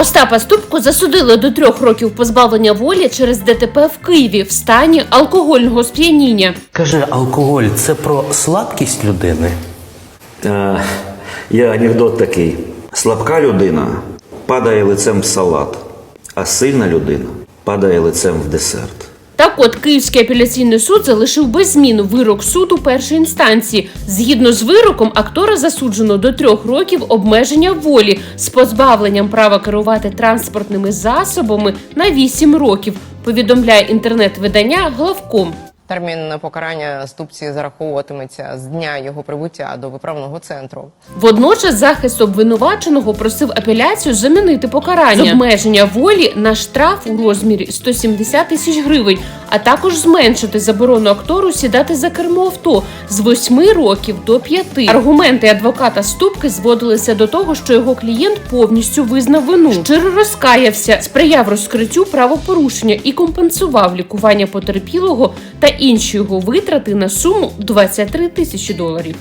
Остапа Ступку засудили до трьох років позбавлення волі через ДТП в Києві в стані алкогольного сп'яніння. Каже, алкоголь це про слабкість людини. Е, Є анекдот такий: слабка людина падає лицем в салат, а сильна людина падає лицем в десерт. Так от Київський апеляційний суд залишив без зміну вирок суду першої інстанції. Згідно з вироком, актора засуджено до трьох років обмеження волі з позбавленням права керувати транспортними засобами на 8 років. Повідомляє інтернет-видання Главком. Термін покарання ступці зараховуватиметься з дня його прибуття до виправного центру. Водночас захист обвинуваченого просив апеляцію замінити покарання з обмеження волі на штраф у розмірі 170 тисяч гривень, а також зменшити заборону актору сідати за кермо авто з 8 років до 5. Аргументи адвоката Ступки зводилися до того, що його клієнт повністю визнав вину, щиро розкаявся, сприяв розкриттю правопорушення і компенсував лікування потерпілого та інші його витрати на суму 23 тисячі доларів.